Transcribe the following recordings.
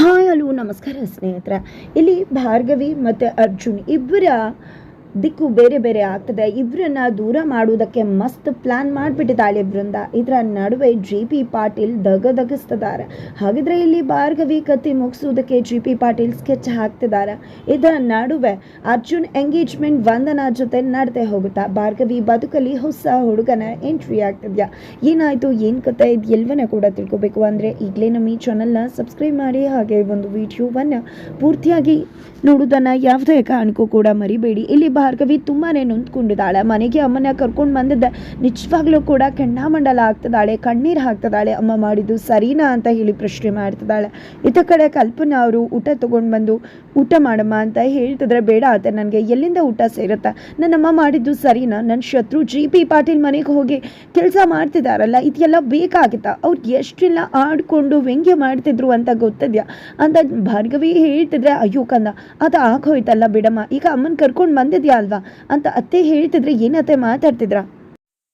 Hi hello ನಮಸ್ಕಾರ ಸ್ನೇಹಿತರ. ಇಲ್ಲಿ ಭಾರ್ಗವಿ ಮತ್ತು ಅರ್ಜುನ್ ಇಬ್ಬರ ದಿಕ್ಕು ಬೇರೆ ಬೇರೆ ಆಗ್ತದೆ. ಇಬ್ಬರನ್ನ ದೂರ ಮಾಡುವುದಕ್ಕೆ ಮಸ್ತ್ ಪ್ಲಾನ್ ಮಾಡಿಬಿಟ್ಟಿದ್ದಾಳೆ ಬೃಂದ. ಇದರ ನಡುವೆ ಜಿ ಪಿ ಪಾಟೀಲ್ ದಗದಗಿಸ್ತಿದ್ದಾರೆ ಹಾಗಿದ್ರೆ ಇಲ್ಲಿ ಭಾರ್ಗವಿ ಕತ್ತಿ ಮುಗಿಸುವುದಕ್ಕೆ ಜಿ ಪಿ ಪಾಟೀಲ್ ಸ್ಕೆಚ್ ಹಾಕ್ತಿದ್ದಾರೆ. ಇದರ ನಡುವೆ ಅರ್ಜುನ್ ಎಂಗೇಜ್ಮೆಂಟ್ ವಂದನ ಜೊತೆ ನಡೆದೇ ಹೋಗುತ್ತಾ. ಭಾರ್ಗವಿ ಬದುಕಲ್ಲಿ ಹೊಸ ಹುಡುಗನ ಎಂಟ್ರಿ ಆಗ್ತಿದ್ಯಾ? ಏನಾಯ್ತು? ಏನು ಕತೆ? ಇದು ಎಲ್ಲವನ್ನ ಕೂಡ ತಿಳ್ಕೊಬೇಕು. ಅಂದರೆ ಈಗಲೇ ನಮ್ಮ ಈ ಚಾನಲ್ನ ಸಬ್ಸ್ಕ್ರೈಬ್ ಮಾಡಿ ಹಾಗೆ ಒಂದು ವಿಡಿಯೋವನ್ನು ಪೂರ್ತಿಯಾಗಿ ನೋಡೋದನ್ನು ಯಾವುದೇ ಕಾರಣಕ್ಕೂ ಕೂಡ ಮರಿಬೇಡಿ. ಇಲ್ಲಿ ಭಾರ್ಗವಿ ತುಂಬಾ ನೊಂದ್ಕೊಂಡಿದ್ದಾಳೆ. ಮನೆಗೆ ಅಮ್ಮನ ಕರ್ಕೊಂಡು ಬಂದಿದ್ದೆ ನಿಜವಾಗ್ಲೂ ಕೂಡ ಕೆಂಡಾಮಂಡಲ ಆಗ್ತಿದ್ದಾಳೆ, ಕಣ್ಣೀರು ಹಾಕ್ತದಾಳೆ ಅಮ್ಮ ಮಾಡಿದ್ದು ಸರಿನಾ ಅಂತ ಹೇಳಿ ಪ್ರಶ್ನೆ ಮಾಡ್ತಿದ್ದಾಳೆ. ಇತ ಕಡೆ ಕಲ್ಪನಾ ಅವರು ಊಟ ತೊಗೊಂಡು ಬಂದು, ಊಟ ಮಾಡಮ್ಮ ಅಂತ ಹೇಳ್ತಿದ್ರೆ ಬೇಡ ಆತ ನನಗೆ ಎಲ್ಲಿಂದ ಊಟ ಸೇರುತ್ತೆ? ನನ್ನಮ್ಮ ಮಾಡಿದ್ದು ಸರಿನಾ? ನನ್ನ ಶತ್ರು ಜಿ ಪಿ ಪಾಟೀಲ್ ಮನೆಗೆ ಹೋಗಿ ಕೆಲಸ ಮಾಡ್ತಿದ್ದಾರಲ್ಲ ಇದೆಲ್ಲ ಬೇಕಾಗಿತ್ತ? ಅವ್ರು ಎಷ್ಟೆಲ್ಲ ಆಡ್ಕೊಂಡು ವ್ಯಂಗ್ಯ ಮಾಡ್ತಿದ್ರು ಅಂತ ಗೊತ್ತಿದ್ಯಾ? ಅಂತ ಭಾರ್ಗವಿ ಹೇಳ್ತಿದ್ರೆ, ಅಯ್ಯೋ ಕಂದ ಅದು ಆಗೋಯ್ತಲ್ಲ ಬಿಡಮ್ಮ, ಈಗ ಅಮ್ಮನ್ ಕರ್ಕೊಂಡು ಬಂದಿದ್ಯಾ ಅಲ್ವಾ? ಅಂತ ಅತ್ತೆ ಹೇಳ್ತಿದ್ರೆ ಏನತ್ತೆ ಮಾತಾಡ್ತಿದ್ರ?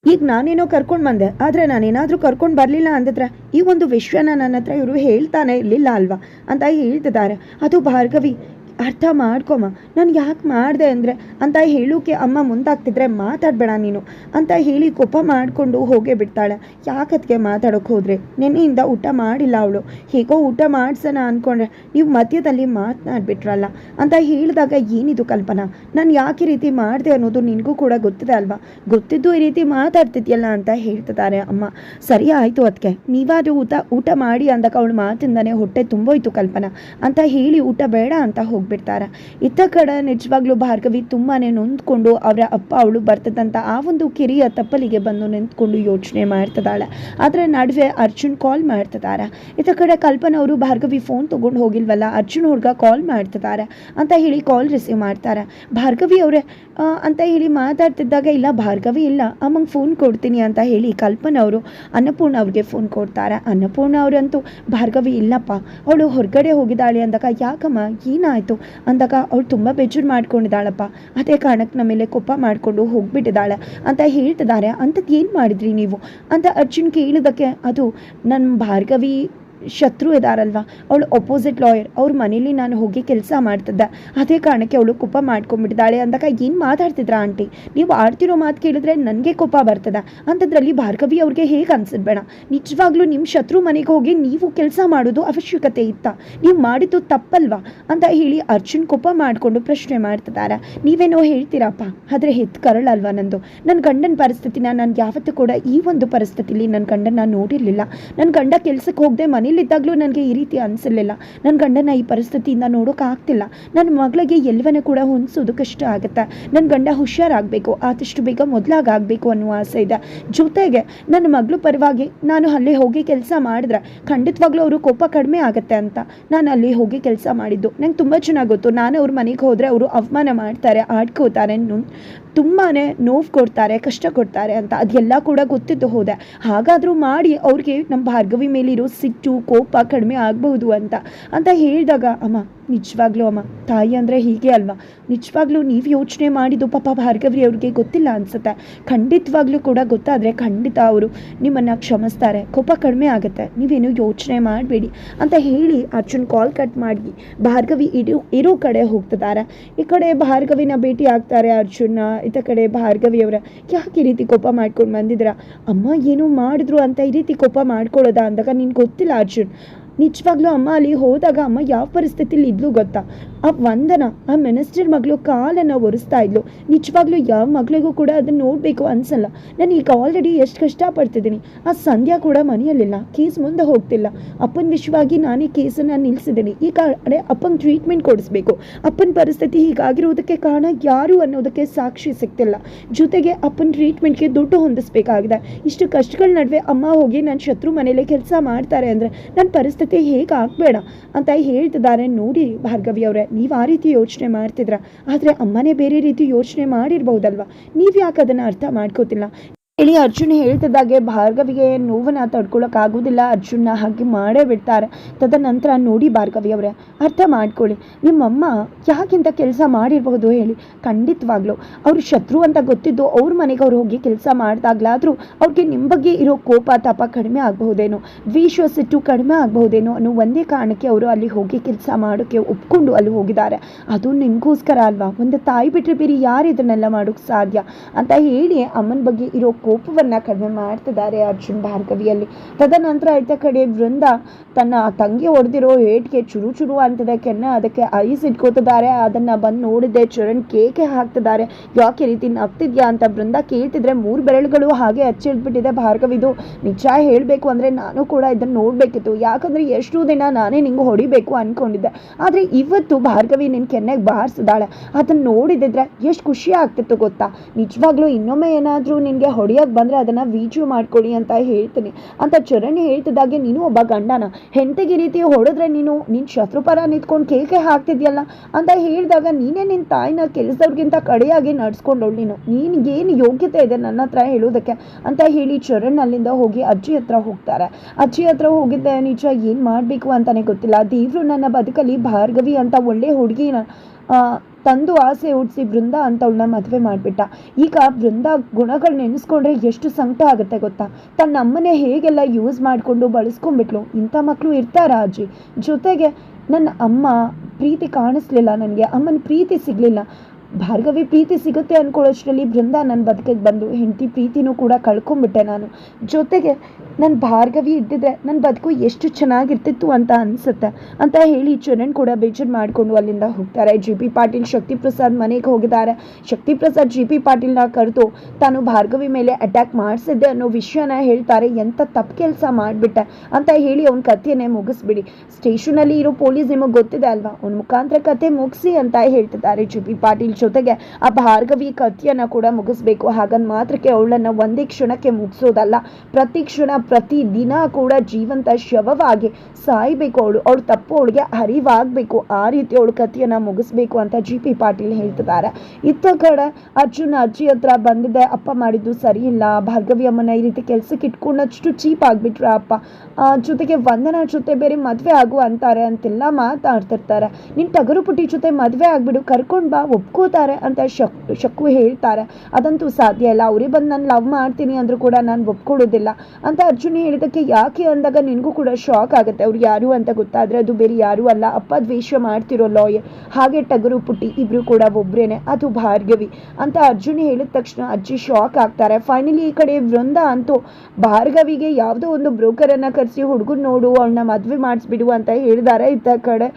ಈಗ ನಾನೇನೋ ಕರ್ಕೊಂಡು ಬಂದೆ, ಆದರೆ ನಾನೇನಾದರೂ ಕರ್ಕೊಂಡು ಬರಲಿಲ್ಲ ಅಂದಿದ್ರೆ ಈ ಒಂದು ವಿಷಯನ ನನ್ನ ಹತ್ರ ಇವರು ಹೇಳ್ತಾನೆ ಇರಲಿಲ್ಲ ಅಲ್ವಾ? ಅಂತ ಹೇಳ್ತಿದ್ದಾರೆ. ಅದು ಭಾರ್ಗವಿ ಅರ್ಥ ಮಾಡ್ಕೊಮ್ಮ. ನಾನು ಯಾಕೆ ಮಾಡಿದೆ ಅಂದರೆ, ಅಂತ ಹೇಳೋಕೆ ಅಮ್ಮ ಮುಂದಾಗ್ತಿದ್ರೆ ಮಾತಾಡಬೇಡ ನೀನು. ಅಂತ ಹೇಳಿ ಕೋಪ ಮಾಡಿಕೊಂಡು ಹೋಗೇ ಬಿಡ್ತಾಳೆ. ಯಾಕತ್ಗೆ ಮಾತಾಡೋಕೆ ಹೋದ್ರೆ? ನೆನ್ನೆಯಿಂದ ಊಟ ಮಾಡಿಲ್ಲ ಅವಳು. ಹೇಗೋ ಊಟ ಮಾಡಿಸೋಣ ಅಂದ್ಕೊಂಡ್ರೆ ನೀವು ಮಧ್ಯದಲ್ಲಿ ಮಾತನಾಡ್ಬಿಟ್ರಲ್ಲ. ಅಂತ ಹೇಳಿದಾಗ ಏನಿದು ಕಲ್ಪನಾ? ನಾನು ಯಾಕೆ ರೀತಿ ಮಾಡಿದೆ ಅನ್ನೋದು ನಿನಗೂ ಕೂಡ ಗೊತ್ತಿದೆ ಅಲ್ವಾ? ಗೊತ್ತಿದ್ದು ಈ ರೀತಿ ಮಾತಾಡ್ತಿದ್ಯಲ್ಲ ಅಂತ ಹೇಳ್ತಿದ್ದಾರೆ ಅಮ್ಮ. ಸರಿ ಆಯಿತು ಅದಕ್ಕೆ ನೀವಾದರೂ ಊಟ ಊಟ ಮಾಡಿ ಅಂದಾಗ ಅವಳು ಮಾತಿಂದನೇ ಹೊಟ್ಟೆ ತುಂಬೋಯ್ತು ಕಲ್ಪನಾ. ಅಂತ ಹೇಳಿ ಊಟ ಬೇಡ ಅಂತ ಹೋಗ್ಬಿಡ್ತಾರೆ ಇತ್ತ ಕಡೆ ನಿಜವಾಗ್ಲೂ ಭಾರ್ಗವಿ ತುಂಬಾ ನೊಂದ್ಕೊಂಡು ಅವರ ಅಪ್ಪ, ಅವಳು ಬರ್ತದಂತ ಆ ಒಂದು ಕಿರಿಯ ತಪ್ಪಲಿಗೆ ಬಂದು ನಿಂತ್ಕೊಂಡು ಯೋಚನೆ ಮಾಡ್ತಿದ್ದಾಳೆ. ಆದರೆ ನಡುವೆ ಅರ್ಜುನ್ ಕಾಲ್ ಮಾಡ್ತಿದ್ದಾರೆ. ಇತ್ತ ಕಡೆ ಕಲ್ಪನಾ ಅವರು, ಭಾರ್ಗವಿ ಫೋನ್ ತೊಗೊಂಡು ಹೋಗಿಲ್ವಲ್ಲ, ಅರ್ಜುನ್ ಹುಡುಗ ಕಾಲ್ ಮಾಡ್ತಿದ್ದಾರೆ ಅಂತ ಹೇಳಿ ಕಾಲ್ ರಿಸೀವ್ ಮಾಡ್ತಾರೆ. ಭಾರ್ಗವಿ ಅವರೇ ಅಂತ ಹೇಳಿ ಮಾತಾಡ್ತಿದ್ದಾಗ ಇಲ್ಲ, ಭಾರ್ಗವಿ ಇಲ್ಲ, ಅಮ್ಮಂಗೆ ಫೋನ್ ಕೊಡ್ತೀನಿ ಅಂತ ಹೇಳಿ ಕಲ್ಪನಾ ಅವರು, ಅನ್ನಪೂರ್ಣ ಅವ್ರಿಗೆ ಫೋನ್ ಕೊಡ್ತಾರೆ. ಅನ್ನಪೂರ್ಣ ಅವರಂತೂ, ಭಾರ್ಗವಿ ಇಲ್ಲಪ್ಪ, ಅವಳು ಹೊರಗಡೆ ಹೋಗಿದ್ದಾಳೆ ಅಂದಾಗ, ಯಾಕಮ್ಮ, ಏನಾಯಿತು? ಅಂದಾಗ ಅವಳು ತುಂಬ ಬೇಜಾರು ಮಾಡ್ಕೊಂಡಿದ್ದಾಳಪ್ಪ. ಅದೇ ಕಾರಣಕ್ಕೆ ನಮ್ಮ ಮೇಲೆ ಕೋಪ ಮಾಡಿಕೊಂಡು ಹೋಗ್ಬಿಟ್ಟಿದ್ದಾಳೆ ಅಂತ ಹೇಳ್ತಿದ್ದಾರೆ. ಅಂಥದ್ದು ಏನು ಮಾಡಿದ್ರಿ ನೀವು? ಅಂತ ಅರ್ಜುನ್ ಕೇಳಿದಕ್ಕೆ ಅದು ನನ್ನ ಭಾರ್ಗವಿ ಶತ್ರು ಇದಾರಲ್ವ? ಅವಳು ಅಪೋಸಿಟ್ ಲಾಯರ್ ಅವ್ರ ಮನೇಲಿ ನಾನು ಹೋಗಿ ಕೆಲಸ ಮಾಡ್ತಿದ್ದೆ. ಅದೇ ಕಾರಣಕ್ಕೆ ಅವಳು ಕೋಪ ಮಾಡ್ಕೊಂಡ್ಬಿಟ್ಟಿದ್ದಾಳೆ ಅಂದಾಗ ಏನು ಮಾತಾಡ್ತಿದ್ರ ಆಂಟಿ? ನೀವು ಆಡ್ತಿರೋ ಮಾತು ಕೇಳಿದ್ರೆ ನನಗೆ ಕೋಪ ಬರ್ತದೆ. ಅಂಥದ್ರಲ್ಲಿ ಭಾರ್ಗವಿ ಅವ್ರಿಗೆ ಹೇಗೆ ಅನ್ಸಿದ್ಬೇಡ ನಿಜವಾಗ್ಲೂ ನಿಮ್ಮ ಶತ್ರು ಮನೆಗೆ ಹೋಗಿ ನೀವು ಕೆಲಸ ಮಾಡೋದು ಅವಶ್ಯಕತೆ ಇತ್ತ. ನೀವು ಮಾಡಿದ್ದು ತಪ್ಪಲ್ವಾ? ಅಂತ ಹೇಳಿ ಅರ್ಜುನ್ ಕೋಪ ಮಾಡಿಕೊಂಡು ಪ್ರಶ್ನೆ ಮಾಡ್ತಿದ್ದಾರೆ. ನೀವೇನೋ ಹೇಳ್ತೀರಪ್ಪ? ಆದರೆ ಹೆತ್ ಕರಳಲ್ವಾ ನಂದು? ನನ್ನ ಗಂಡನ ಪರಿಸ್ಥಿತಿನ ನಾನು ಯಾವತ್ತೂ ಕೂಡ ಈ ಒಂದು ಪರಿಸ್ಥಿತಿಲಿ ನನ್ನ ಗಂಡನ ನೋಡಿರಲಿಲ್ಲ. ನನ್ನ ಗಂಡ ಕೆಲಸಕ್ಕೆ ಹೋಗದೆ ಮನೇಲಿದ್ದಾಗಲೂ ನನಗೆ ಈ ರೀತಿ ಅನಿಸಲಿಲ್ಲ. ನನ್ನ ಗಂಡನ ಈ ಪರಿಸ್ಥಿತಿಯಿಂದ ನೋಡೋಕ್ಕಾಗ್ತಿಲ್ಲ ನನ್ನ ಮಗಳಿಗೆ ಎಲ್ಲವನ್ನೂ ಕೂಡ ಹೊಂದಿಸೋದು ಕಷ್ಟ ಆಗುತ್ತೆ. ನನ್ನ ಗಂಡ ಹುಷಾರಾಗಬೇಕು, ಆದಷ್ಟು ಬೇಗ ಮೊದಲಾಗಬೇಕು ಅನ್ನುವ ಆಸೆ ಇದೆ. ಜೊತೆಗೆ ನನ್ನ ಮಗಳು ಪರವಾಗಿ ನಾನು ಅಲ್ಲಿ ಹೋಗಿ ಕೆಲಸ ಮಾಡಿದ್ರೆ ಖಂಡಿತವಾಗ್ಲೂ ಅವರು ಕೋಪ ಕಡಿಮೆ ಆಗುತ್ತೆ ಅಂತ ನಾನು ಅಲ್ಲಿ ಹೋಗಿ ಕೆಲಸ ಮಾಡಿದ್ದು. ನಂಗೆ ತುಂಬ ಚೆನ್ನಾಗಿ ಗೊತ್ತು. ನಾನು ಅವ್ರ ಮನೆಗೆ ಹೋದರೆ ಅವರು ಅವಮಾನ ಮಾಡ್ತಾರೆ, ಆಡ್ಕೋತಾರೆ ತುಂಬಾ ನೋವು ಕೊಡ್ತಾರೆ, ಕಷ್ಟ ಕೊಡ್ತಾರೆ ಅಂತ. ಅದೆಲ್ಲ ಕೂಡ ಗೊತ್ತಿದ್ದು ಹೋದೆ. ಹಾಗಾದರೂ ಮಾಡಿ ಅವ್ರಿಗೆ ನಮ್ಮ ಭಾರ್ಗವಿ ಮೇಲಿರೋ ಸಿಟ್ಟು ಕೋಪ ಕಡಿಮೆ ಆಗ್ಬಹುದು ಅಂತ ಅಂತ ಹೇಳಿದಾಗ ಅಮ್ಮ ನಿಜವಾಗ್ಲೂ ಅಮ್ಮ, ತಾಯಿ ಅಂದರೆ ಹೀಗೆ ಅಲ್ವಾ? ನಿಜವಾಗ್ಲೂ ನೀವು ಯೋಚನೆ ಮಾಡಿದ್ದು ಪಾಪ ಭಾರ್ಗವ್ರಿ ಅವ್ರಿಗೆ ಗೊತ್ತಿಲ್ಲ ಅನಿಸುತ್ತೆ. ಖಂಡಿತವಾಗ್ಲೂ ಕೂಡ ಗೊತ್ತಾದರೆ ಖಂಡಿತ ಅವರು ನಿಮ್ಮನ್ನು ಕ್ಷಮಿಸ್ತಾರೆ. ಕೋಪ ಕಡಿಮೆ ಆಗುತ್ತೆ. ನೀವೇನು ಯೋಚನೆ ಮಾಡಬೇಡಿ ಅಂತ ಹೇಳಿ ಅರ್ಜುನ್ ಕಾಲ್ ಕಟ್ ಮಾಡಿ ಭಾರ್ಗವಿ ಇರೋ ಇರೋ ಕಡೆ ಹೋಗ್ತಿದ್ದಾರೆ ಈ ಕಡೆ ಭಾರ್ಗವಿನ ಭೇಟಿ ಆಗ್ತಾರೆ ಅರ್ಜುನ ಇತ್ತ ಕಡೆ ಭಾರ್ಗವಿಯವರ ಯಾಕೆ ಈ ರೀತಿ ಕೋಪ ಮಾಡ್ಕೊಂಡು ಬಂದಿದ್ದೀರಾ? ಅಮ್ಮ, ಏನು ಮಾಡಿದ್ರು ಅಂತ ಈ ರೀತಿ ಕೋಪ ಮಾಡ್ಕೊಳ್ಳೋದಾ ಅಂದಾಗ ನಿನ್ಗೆ ಗೊತ್ತಿಲ್ಲ ಅರ್ಜುನ್. ನಿಜವಾಗ್ಲೂ ಅಮ್ಮ ಅಲ್ಲಿ ಹೋದಾಗ ಅಮ್ಮ ಯಾವ ಪರಿಸ್ಥಿತಿಲಿ ಇದ್ಲು ಗೊತ್ತಾ? ಆ ವಂದನ, ಆ ಮಿನಿಸ್ಟರ್ ಮಗಳು, ಕಾಲನ್ನು ಒರೆಸ್ತಾ ಇದ್ಲು. ನಿಜವಾಗ್ಲೂ ಯಾವ ಮಗಳಿಗೂ ಕೂಡ ಅದನ್ನು ನೋಡಬೇಕು ಅನ್ಸಲ್ಲ. ನಾನು ಈಗ ಆಲ್ರೆಡಿ ಎಷ್ಟು ಕಷ್ಟಪಡ್ತಿದ್ದೀನಿ. ಆ ಸಂಧ್ಯಾ ಕೂಡ ಮನೆಯಲ್ಲಿಲ್ಲ. ಕೇಸ್ ಮುಂದೆ ಹೋಗ್ತಿಲ್ಲ. ಅಪ್ಪನ ವಿಷಯವಾಗಿ ನಾನೇ ಕೇಸನ್ನು ನಿಲ್ಲಿಸಿದ್ದೀನಿ ಈ ಕಡೆ ಅಪ್ಪನ ಟ್ರೀಟ್ಮೆಂಟ್ ಕೊಡಿಸ್ಬೇಕು. ಅಪ್ಪನ ಪರಿಸ್ಥಿತಿ ಹೀಗಾಗಿರೋದಕ್ಕೆ ಕಾರಣ ಯಾರು ಅನ್ನೋದಕ್ಕೆ ಸಾಕ್ಷಿ ಸಿಗ್ತಿಲ್ಲ. ಜೊತೆಗೆ ಅಪ್ಪನ ಟ್ರೀಟ್ಮೆಂಟ್ಗೆ ದುಡ್ಡು ಹೊಂದಿಸ್ಬೇಕಾಗಿದೆ. ಇಷ್ಟು ಕಷ್ಟಗಳ ನಡುವೆ ಅಮ್ಮ ಹೋಗಿ ನನ್ನ ಶತ್ರು ಮನೇಲಿ ಕೆಲಸ ಮಾಡ್ತಾರೆ ಅಂದರೆ ನನ್ನ ಪರಿಸ್ಥಿತಿ ಹೇಗೆ ಆಗಬೇಡ ಅಂತ ಹೇಳ್ತಿದ್ದಾರೆ ನೋಡಿ ಭಾರ್ಗವಿ ಅವರೇ. ನೀವು ಆ ರೀತಿ ಯೋಚನೆ ಮಾಡ್ತಿದ್ರ? ಆದರೆ ಅಮ್ಮನೇ ಬೇರೆ ರೀತಿ ಯೋಚನೆ ಮಾಡಿರ್ಬೋದಲ್ವ? ನೀವು ಯಾಕೆ ಅದನ್ನು ಅರ್ಥ ಮಾಡ್ಕೋತಿಲ್ಲ? ಹೇಳಿ ಅರ್ಜುನ್ ಹೇಳ್ತಿದ್ದಾಗೆ, ಭಾರ್ಗವಿಗೆ ನೋವನ್ನ ತಡ್ಕೊಳಕ್ಕಾಗೋದಿಲ್ಲ. ಅರ್ಜುನ್ನ ಹಾಗೆ ಮಾಡೇ ಬಿಡ್ತಾರೆ. ತದನಂತರ ನೋಡಿ ಭಾರ್ಗವಿ ಅವರೇ, ಅರ್ಥ ಮಾಡ್ಕೊಳ್ಳಿ. ನಿಮ್ಮಮ್ಮ ಯಾಕಿಂತ ಕೆಲಸ ಮಾಡಿರಬಹುದು ಹೇಳಿ. ಖಂಡಿತವಾಗ್ಲೂ, ಅವ್ರ ಶತ್ರು ಅಂತ ಗೊತ್ತಿದ್ದು ಅವ್ರ ಮನೆಗೆ ಅವ್ರು ಹೋಗಿ ಕೆಲಸ ಮಾಡಿದಾಗ್ಲಾದ್ರೂ ಅವ್ರಿಗೆ ನಿಮ್ಮ ಬಗ್ಗೆ ಇರೋ ಕೋಪ, ತಾಪ ಕಡಿಮೆ ಆಗಬಹುದೇನೋ? ದ್ವೇಷ, ಸಿಟ್ಟು ಕಡಿಮೆ ಆಗಬಹುದೇನೋ ಅನ್ನೋ ಒಂದೇ ಕಾರಣಕ್ಕೆ ಅವರು ಅಲ್ಲಿ ಹೋಗಿ ಕೆಲಸ ಮಾಡೋಕ್ಕೆ ಒಪ್ಕೊಂಡು ಅಲ್ಲಿ ಹೋಗಿದ್ದಾರೆ. ಅದು ನಿಮಗೋಸ್ಕರ ಅಲ್ವಾ? ಒಂದು ತಾಯಿ ಬಿಟ್ಟರೆ ಬೇರೆ ಯಾರು ಇದನ್ನೆಲ್ಲ ಮಾಡೋಕ್ಕೆ ಸಾಧ್ಯ? ಅಂತ ಹೇಳಿ ಅಮ್ಮನ ಬಗ್ಗೆ ಇರೋ ಕೋಪವನ್ನು ಕಡಿಮೆ ಮಾಡ್ತಿದ್ದಾರೆ ಅರ್ಜುನ್ ಭಾರ್ಗವಿಯಲ್ಲಿ. ತದನಂತರ ಆಯ್ತ ಕಡೆ ವೃಂದ ತನ್ನ ತಂಗಿ ಹೊಡೆದಿರೋ ಏಟ್ಗೆ ಚುರು ಚುರು ಅಂತಿದೆ. ಕೆನ್ನ ಅದಕ್ಕೆ ಐಸ್ ಇಟ್ಕೋತಿದ್ದಾರೆ. ಅದನ್ನ ಬಂದು ನೋಡಿದೆ ಚರಣ್ ಕೇಕೆ ಹಾಕ್ತಿದ್ದಾರೆ. ಯಾಕೆ ರೀತಿ ನಗ್ತಿದ್ಯಾ ಅಂತ ವೃಂದ ಕೇಳ್ತಿದ್ರೆ ಮೂರು ಬೆರಳುಗಳು ಹಾಗೆ ಹಚ್ಚಿಡ್ಬಿಟ್ಟಿದೆ ಭಾರ್ಗವಿದು. ನಿಜ ಹೇಳಬೇಕು ಅಂದರೆ ನಾನು ಕೂಡ ಇದನ್ನು ನೋಡಬೇಕಿತ್ತು. ಯಾಕಂದರೆ ಎಷ್ಟು ದಿನ ನಾನೇ ನಿಂಗೆ ಹೊಡಿಬೇಕು ಅನ್ಕೊಂಡಿದ್ದೆ. ಆದರೆ ಇವತ್ತು ಭಾರ್ಗವಿ ನಿನ್ನ ಕೆನ್ನೆಗೆ ಬಾರಿಸಿದಾಳೆ ಅದನ್ನು ನೋಡಿದಿದ್ರೆ ಎಷ್ಟು ಖುಷಿ ಆಗ್ತಿತ್ತು ಗೊತ್ತಾ? ನಿಜವಾಗ್ಲೂ ಇನ್ನೊಮ್ಮೆ ಏನಾದರೂ ನಿನಗೆ ಹೊಡೆಯೋಕೆ ಬಂದರೆ ಅದನ್ನು ವಿಡಿಯೋ ಮಾಡ್ಕೊಳ್ಳಿ ಅಂತ ಹೇಳ್ತೀನಿ. ಅಂತ ಚರಣ್ ಹೇಳ್ತಿದ್ದಾಗೆ, ನೀನು ಒಬ್ಬ ಗಂಡನ. ಹೆಂಡತಿಗೆ ರೀತಿ ಹೊಡೆದ್ರೆ ನೀನು ನಿನ್ನ ಶತ್ರುಪರ ನಿಂತ್ಕೊಂಡು ಕೇಕೆ ಹಾಕ್ತಿದ್ಯಲ್ಲ? ಅಂತ ಹೇಳಿದಾಗ, ನೀನೇ ನಿನ್ನ ತಾಯಿನ ಕೆಲಸದವ್ರಿಗಿಂತ ಕಡೆಯಾಗಿ ನಡ್ಸ್ಕೊಂಡೋಳು ನೀನು. ನಿನಗೇನು ಯೋಗ್ಯತೆ ಇದೆ ನನ್ನ ಹತ್ರ ಹೇಳೋದಕ್ಕೆ? ಅಂತ ಹೇಳಿ ಚರಣ್ ಅಲ್ಲಿಂದ ಹೋಗಿ ಅಜ್ಜಿ ಹತ್ರ ಹೋಗ್ತಾರೆ. ಅಜ್ಜಿ ಹತ್ರ ಹೋಗಿದ್ದೆ, ನಿಜ ಏನು ಮಾಡಬೇಕು ಅಂತಲೇ ಗೊತ್ತಿಲ್ಲ. ದೇವರು ನನ್ನ ಬದುಕಲ್ಲಿ ಭಾರ್ಗವಿ ಅಂತ ಒಳ್ಳೆ ಹುಡುಗಿನ ತಂದು ಆಸೆ ಹುಟ್ಟಿಸಿ ಬೃಂದ ಅಂತವಳನ್ನ ಮದುವೆ ಮಾಡಿಬಿಟ್ಟ. ಈಗ ಬೃಂದ ಗುಣಗಳು ನೆನೆಸ್ಕೊಂಡ್ರೆ ಎಷ್ಟು ಸಂಕಟ ಆಗುತ್ತೆ ಗೊತ್ತಾ? ತನ್ನ ಅಮ್ಮನೇ ಹೇಗೆಲ್ಲ ಯೂಸ್ ಮಾಡಿಕೊಂಡು ಬಳಸ್ಕೊಂಡ್ಬಿಟ್ಲು. ಇಂಥ ಮಕ್ಕಳು ಇರ್ತಾರ ಅಜ್ಜಿ? ಜೊತೆಗೆ ನನ್ನ ಅಮ್ಮ ಪ್ರೀತಿ ಕಾಣಿಸ್ಲಿಲ್ಲ ನನಗೆ. ಅಮ್ಮನ ಪ್ರೀತಿ ಸಿಗಲಿಲ್ಲ. ಭಾರ್ಗವಿ ಪ್ರೀತಿ ಸಿಗುತ್ತೆ ಅನ್ಕೊಳ್ಳೋಷ್ಟರಲ್ಲಿ ಬೃಂದ ನನ್ನ ಬದುಕಿಗೆ ಬಂದು ಹೆಂಡತಿ ಪ್ರೀತಿನೂ ಕೂಡ ಕಳ್ಕೊಂಬಿಟ್ಟೆ ನಾನು. ಜೊತೆಗೆ ನನ್ನ ಭಾರ್ಗವಿ ಇದ್ದಿದ್ರೆ ನನ್ನ ಬದುಕು ಎಷ್ಟು ಚೆನ್ನಾಗಿರ್ತಿತ್ತು ಅಂತ ಅನಿಸುತ್ತೆ. ಅಂತ ಹೇಳಿ ಚರಣ್ ಕೂಡ ಬೇಜಾರು ಮಾಡಿಕೊಂಡು ಅಲ್ಲಿಂದ ಹೋಗ್ತಾರೆ. ಜಿ ಪಿ ಪಾಟೀಲ್, ಶಕ್ತಿ ಪ್ರಸಾದ್ ಮನೆಗೆ ಹೋಗಿದ್ದಾರೆ. ಶಕ್ತಿ ಪ್ರಸಾದ್, ಜಿ ಪಿ ಪಾಟೀಲ್ನ ಕರೆದು ತಾನು ಭಾರ್ಗವಿ ಮೇಲೆ ಅಟ್ಯಾಕ್ ಮಾಡಿಸಿದ್ದೆ ಅನ್ನೋ ವಿಷಯನ ಹೇಳ್ತಾರೆ. ಎಂಥ ತಪ್ಪು ಕೆಲಸ ಮಾಡಿಬಿಟ್ಟೆ ಅಂತ ಹೇಳಿ ಅವ್ನ ಕಥೆಯನ್ನೇ ಮುಗಿಸ್ಬಿಡಿ. ಸ್ಟೇಷನಲ್ಲಿ ಇರೋ ಪೊಲೀಸ್ ನಿಮಗೆ ಗೊತ್ತಿದೆ ಅಲ್ವಾ? ಅವ್ನ ಮುಖಾಂತರ ಕತೆ ಮುಗಿಸಿ ಅಂತ ಹೇಳ್ತಿದ್ದಾರೆ ಜಿ ಪಿ ಪಾಟೀಲ್ ಜೊತೆಗೆ ಆ ಭಾರ್ಗವಿ ಕಥೆಯನ್ನು ಕೂಡ ಮುಗಿಸ್ಬೇಕು. ಹಾಗಂದ್ ಮಾತ್ರಕ್ಕೆ ಅವಳನ್ನು ಒಂದೇ ಕ್ಷಣಕ್ಕೆ ಮುಗಿಸೋದಲ್ಲ. ಪ್ರತಿ ಕ್ಷಣ, ಪ್ರತಿ ದಿನ ಕೂಡ ಜೀವಂತ ಶವವಾಗಿ ಸಾಯ್ಬೇಕು ಅವಳು. ಅವಳು ತಪ್ಪು ಅವಳಿಗೆ ಅರಿವಾಗಬೇಕು. ಆ ರೀತಿ ಅವಳು ಕಥೆಯನ್ನು ಮುಗಿಸ್ಬೇಕು ಅಂತ ಜಿ ಪಿ ಪಾಟೀಲ್ ಹೇಳ್ತಿದ್ದಾರೆ. ಇತ್ತ ಕಡೆ ಅರ್ಜುನ್ ಅಜ್ಜಿ ಹತ್ರ ಬಂದಿದೆ. ಅಪ್ಪ ಮಾಡಿದ್ದು ಸರಿ ಇಲ್ಲ ಭಾರ್ಗವಿ ಅಮ್ಮನ ಈ ರೀತಿ ಕೆಲಸಕ್ಕೆ ಇಟ್ಕೊಂಡಷ್ಟು ಚೀಪ್ ಆಗ್ಬಿಟ್ರ ಅಪ್ಪ. ಜೊತೆಗೆ ವಂದನ ಜೊತೆ ಬೇರೆ ಮದುವೆ ಆಗು ಅಂತಾರೆ ಅಂತೆಲ್ಲ ಮಾತಾಡ್ತಿರ್ತಾರೆ. ನಿನ್ ಟಗರು ಪುಟಿ ಜೊತೆ ಮದುವೆ ಆಗ್ಬಿಡು. ಕರ್ಕೊಂಡ್ ಬಾ. ಒಪ್ಕೋತಾರೆ ಅಂತ ಶಕ್ ಶಕ್ಕು ಹೇಳ್ತಾರೆ. ಅದಂತೂ ಸಾಧ್ಯ ಇಲ್ಲ. ಅವ್ರಿಗೆ ಬಂದು ನಾನು ಲವ್ ಮಾಡ್ತೀನಿ ಅಂದರೂ ಕೂಡ ನಾನು ಒಪ್ಕೊಳ್ಳೋದಿಲ್ಲ ಅಂತ ಅರ್ಜುನ್ ಹೇಳಿದಕ್ಕೆ ಯಾಕೆ ಅಂದಾಗ ನಿನಗೂ ಕೂಡ ಶಾಕ್ ಆಗುತ್ತೆ. ಅವ್ರು ಯಾರು ಅಂತ ಗೊತ್ತಾದರೆ ಅದು ಬೇರೆ ಯಾರು ಅಲ್ಲ. ಅಪ್ಪ ದ್ವೇಷ ಮಾಡ್ತಿರೋ ಲಾಯರ್ ಹಾಗೆ ಟಗರು ಪುಟ್ಟಿ ಇಬ್ಬರು ಕೂಡ ಒಬ್ಬರೇನೆ ಅದು ಭಾರ್ಗವಿ ಅಂತ ಅರ್ಜುನ್ ಹೇಳಿದ ತಕ್ಷಣ ಅಜ್ಜಿ ಶಾಕ್ ಆಗ್ತಾರೆ. ಫೈನಲಿ ಈ ಕಡೆ ವೃಂದ ಅಂತೂ ಭಾರ್ಗವಿಗೆ ಯಾವುದೋ ಒಂದು ಬ್ರೋಕರನ್ನು ಕರೆಸಿ ಹುಡುಗರು ನೋಡು, ಅವಳನ್ನ ಮದುವೆ ಮಾಡಿಸ್ಬಿಡು ಅಂತ ಹೇಳಿದ್ದಾರೆ ಇದ್ದ ಕಡೆ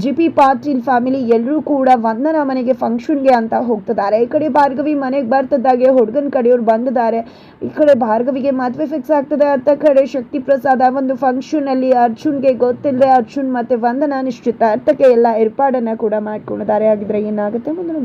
ಜಿ ಪಿ ಪಾಟೀಲ್ ಫ್ಯಾಮಿಲಿ ಎಲ್ಲರೂ ಕೂಡ ವಂದನ ಮನೆಗೆ ಫಂಕ್ಷನ್ಗೆ ಅಂತ ಹೋಗ್ತಿದ್ದಾರೆ. ಈ ಕಡೆ ಭಾರ್ಗವಿ ಮನೆಗೆ ಬರ್ತಿದ್ದಾಗೆ, ಹುಡುಗನ ಕಡೆಯವ್ರು ಬಂದಿದ್ದಾರೆ. ಈ ಕಡೆ ಭಾರ್ಗವಿಗೆ ಮದುವೆ ಫಿಕ್ಸ್ ಆಗ್ತದೆ ಅತ್ತ ಕಡೆ ಶಕ್ತಿ ಪ್ರಸಾದ ಒಂದು ಫಂಕ್ಷನಲ್ಲಿ ಅರ್ಜುನ್ಗೆ ಗೊತ್ತಿಲ್ಲದೆ ಅರ್ಜುನ್ ಮತ್ತೆ ವಂದನ ನಿಶ್ಚಿತಾರ್ಥಕ್ಕೆ ಎಲ್ಲ ಏರ್ಪಾಡನ್ನ ಕೂಡ ಮಾಡ್ಕೊಂಡಿದ್ದಾರೆ. ಹಾಗಿದ್ರೆ ಏನಾಗುತ್ತೆ? ಮುಂದಿನ